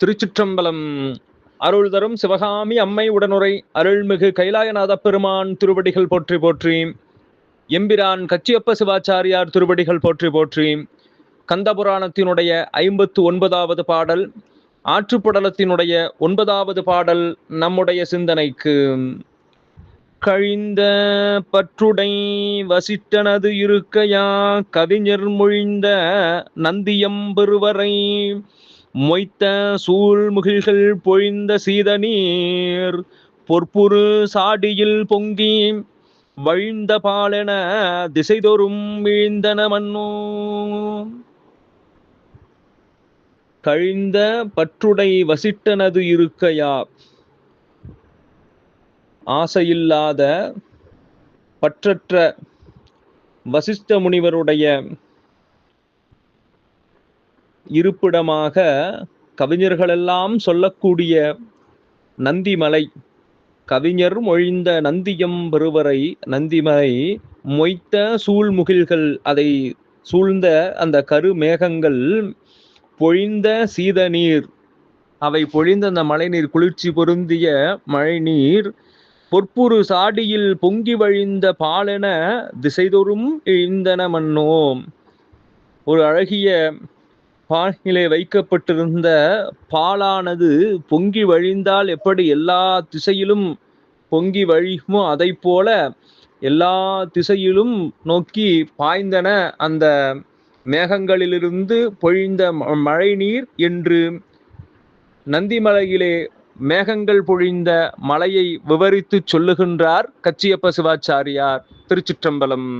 திருச்சிற்றம்பலம். அருள் தரும் சிவகாமி அம்மை உடனுரை அருள்மிகு கைலாயநாத பெருமான் திருவடிகள் போற்றி போற்றி. எம்பிரான் கச்சியப்ப சிவாச்சாரியார் திருவடிகள் போற்றி போற்றி. கந்தபுராணத்தினுடைய ஐம்பத்து ஒன்பதாவது பாடல் ஆற்றுப்படலத்தினுடைய ஒன்பதாவது பாடல் நம்முடைய சிந்தனைக்கு. கழிந்த பற்றுடை வசிட்டனது இருக்கையா கவிஞர் மொழிந்த நந்தியம் பெருவரை மொய்த்த சூழ்முகில்கள் பொழிந்த சீத நீர் பொற்புரு சாடியில் பொங்கி வழிந்த பாலென திசைதொறும் விழுந்தன மன்னோ. கழிந்த பற்றுடை வசிட்டனது இருக்கையா? ஆசையில்லாத பற்றற்ற வசிஷ்ட முனிவருடைய இருப்பிடமாக கவிஞர்களெல்லாம் சொல்லக்கூடிய நந்திமலை. கவிஞர் மொழிந்த நந்தியம் பெருவரை நந்திமலை மொய்த்த சூழ்முகில்கள் அதை சூழ்ந்த அந்த கரு மேகங்கள் பொழிந்த சீத நீர் அவை பொழிந்த அந்த மழைநீர் குளிர்ச்சி பொருந்திய மழைநீர் பொற்புரு சாடியில் பொங்கி வழிந்த பாலென திசைதொறும் இழிந்தன மன்னோம். ஒரு அழகிய பாலிலே வைக்கப்பட்டிருந்த பாலானது பொங்கி வழிந்தால் எப்படி எல்லா திசையிலும் பொங்கி வழியுமோ அதை போல எல்லா திசையிலும் நோக்கி பாய்ந்தன அந்த மேகங்களிலிருந்து பொழிந்த மழை நீர் என்று நந்திமலையிலே மேகங்கள் பொழிந்த மலையை விவரித்து சொல்லுகின்றார் கச்சியப்ப சிவாச்சாரியார் திருச்சிற்றம்பலம்.